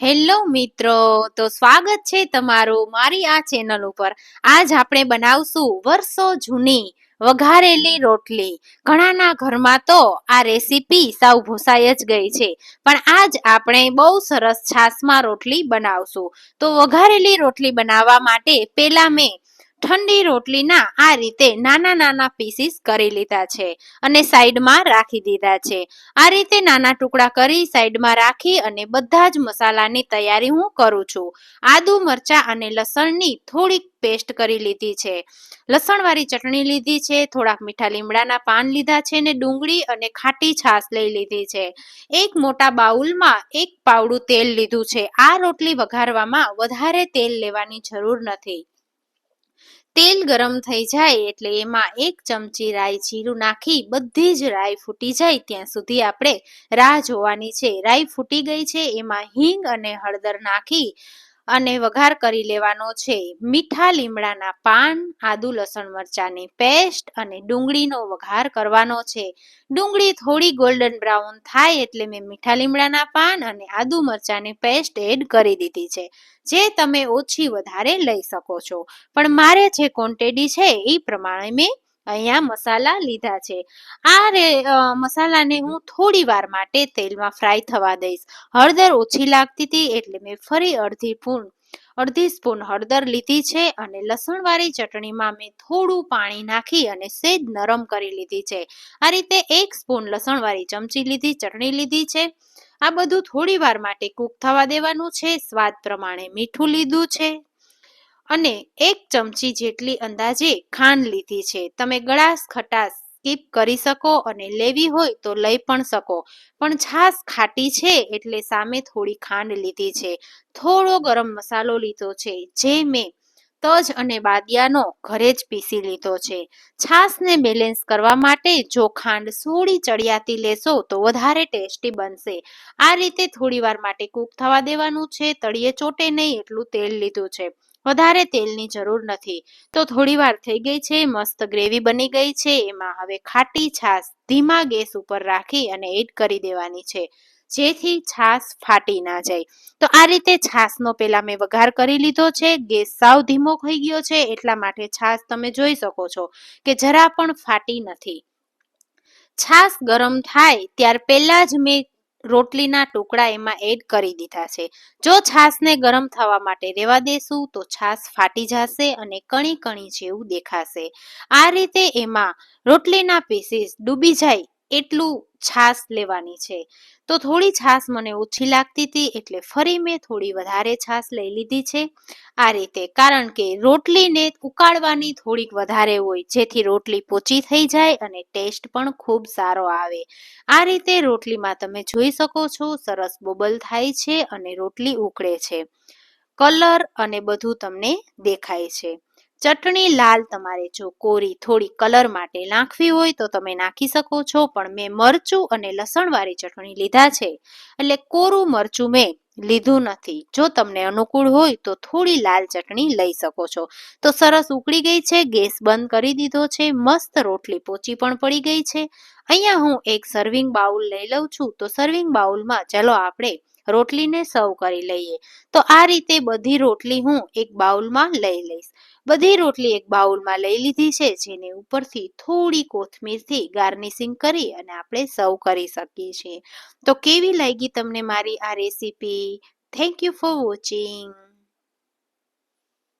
Hello મિત્રો, તો સ્વાગત છે તમારું મારી આ ચેનલ ઉપર. આજ આપણે બનાવશું વર્ષો જૂની વઘારેલી રોટલી. ઘણાના ઘરમાં તો આ રેસીપી સાવ ભૂસાઈ જ ગઈ છે, પણ આજ આપણે બહુ સરસ છાશમાં રોટલી બનાવશું. તો વઘારેલી રોટલી બનાવવા માટે પહેલાં મેં ઠંડી રોટલીના આ રીતે નાના નાના પીસીસ કરી લીધા છે અને સાઈડમાં રાખી દીધા છે. આ રીતે નાના ટુકડા કરી સાઈડમાં રાખી અને બધા જ મસાલાની તૈયારી હું કરું છું. આદુ, મરચા અને લસણની થોડીક પેસ્ટ કરી લીધી છે. લસણવાળી ચટણી લીધી છે, થોડાક મીઠા લીમડાના પાન લીધા છે ને ડુંગળી અને ખાટી છાશ લઈ લીધી છે. એક મોટા બાઉલમાં એક પાવડું તેલ લીધું છે. આ રોટલી વઘારવામાં વધારે તેલ લેવાની જરૂર નથી. તેલ ગરમ થઈ જાય એટલે એમાં એક ચમચી રાઈ જીરું નાખી બધી જ રાઈ ફૂટી જાય ત્યાં સુધી આપણે રાહ જોવાની છે. રાઈ ફૂટી ગઈ છે, એમાં હિંગ અને હળદર નાખી અને વઘાર કરી લેવાનો છે. મીઠા લીમડાના પાન, આદુ, લસણ મરચાની પેસ્ટ અને ડુંગળીનો વઘાર કરવાનો છે. ડુંગળી થોડી ગોલ્ડન બ્રાઉન થાય એટલે મેં મીઠા લીમડાના પાન અને આદુ મરચાની પેસ્ટ એડ કરી દીધી છે, જે તમે ઓછી વધારે લઈ શકો છો. પણ મારે જે ક્વોન્ટિટી છે એ પ્રમાણે મેં અહીંયા મસાલા લીધા છે. આ રે મસાલાને હું થોડી વાર માટે તેલમાં ફ્રાય થવા દઈશ. હળદર ઓછી લાગતી હતી એટલે મેં ફરી અડધી પૂર્ણ અડધી સ્પૂન હળદર લીધી છે અને લસણવાળી ચટણીમાં મેં થોડું પાણી નાખી અને સેજ નરમ કરી લીધી છે. આ રીતે એક સ્પૂન લસણવાળી ચમચી લીધી, ચટણી લીધી છે. આ બધું થોડી વાર માટે કૂક થવા દેવાનું છે. સ્વાદ પ્રમાણે મીઠું લીધું છે. અને એક ચમચી જેટલી અંદાજે ખાંડ લીધી છે. તમે ગળાશ ખટાશ સ્કીપ કરી શકો અને લેવી હોય તો લઈ પણ શકો. પણ છાશ ખાટી છે એટલે સામે થોડી ખાંડ લીધી છે. થોડો ગરમ મસાલો લીધો છે, જે મેં તજ અને બાદિયાનો ઘરે જ પીસી લીધો છે. છાશને બેલેન્સ કરવા માટે જો ખાંડ થોડી ચડિયાતી લેશો તો વધારે ટેસ્ટી બનશે. આ રીતે થોડી વાર માટે કૂક થવા દેવાનું છે, તળિયે ચોટે નહીં એટલું તેલ લીધું છે. વધારે તેલની જરૂર નથી. તો થોડી વાર થઈ ગઈ છે, મસ્ત ગ્રેવી બની ગઈ છે, એમાં હવે ખાટી છાશ, ધીમા ગેસ ઉપર રાખી અને એડ કરી દેવાની છે, જેથી છાશ ફાટી ના જાય. તો આ રીતે છાશનો પેલા મેં વઘાર કરી લીધો છે, ગેસ સાવ ધીમો થઈ ગયો છે, એટલા માટે છાશ તમે જોઈ શકો છો કે જરા પણ ફાટી નથી. છાશ ગરમ થાય ત્યાર પહેલા જ મેં રોટલીના ટુકડા એમાં એડ કરી દીધા છે. જો છાશને ગરમ થવા માટે રેવા દેશું, તો છાશ ફાટી જશે અને કણી કણી જેવું દેખાશે. આ રીતે એમાં રોટલીના પીસીસ ડૂબી જાય એટલું છાશ લેવાની છે. તો થોડી છાશ મને ઓછી લાગતી હતી એટલે ફરી મેં થોડી વધારે છાશ લઈ લીધી છે. આ રીતે, કારણ કે રોટલીને ઉકાળવાની થોડીક વધારે હોય, જેથી રોટલી પોચી થઈ જાય અને ટેસ્ટ પણ ખૂબ સારો આવે. આ રીતે રોટલીમાં તમે જોઈ શકો છો, સરસ બોબલ થાય છે અને રોટલી ઉકળે છે. કલર અને બધું તમને દેખાય છે. ચટણી લાલ તમારે જો કોરી થોડી કલર માટે નાખવી હોય તો તમે નાખી શકો છો, પણ મેં મરચું અને લસણવાળી ચટણી લીધા છે. એટલે કોરું મરચું મેં લીધું નથી. જો તમને અનુકૂળ હોય તો થોડી લાલ ચટણી લઈ શકો છો. તો સરસ ઉકળી ગઈ છે, ગેસ બંધ કરી દીધો છે, મસ્ત રોટલી પોચી પણ પડી ગઈ છે. અહીંયા હું એક સર્વિંગ બાઉલ લઈ લઉં છું. તો સર્વિંગ બાઉલમાં ચલો આપણે રોટલીને સર્વ કરી લઈએ. તો આ રીતે બધી રોટલી હું એક બાઉલમાં લઈ લઈશ. બધી રોટલી એક બાઉલમાં લઈ લીધી છે, જેને ઉપરથી થોડી કોથમીરથી ગાર્નિશિંગ કરી અને આપણે સર્વ કરી શકીએ છીએ. તો કેવી લાગી તમને મારી આ recipe? Thank you for watching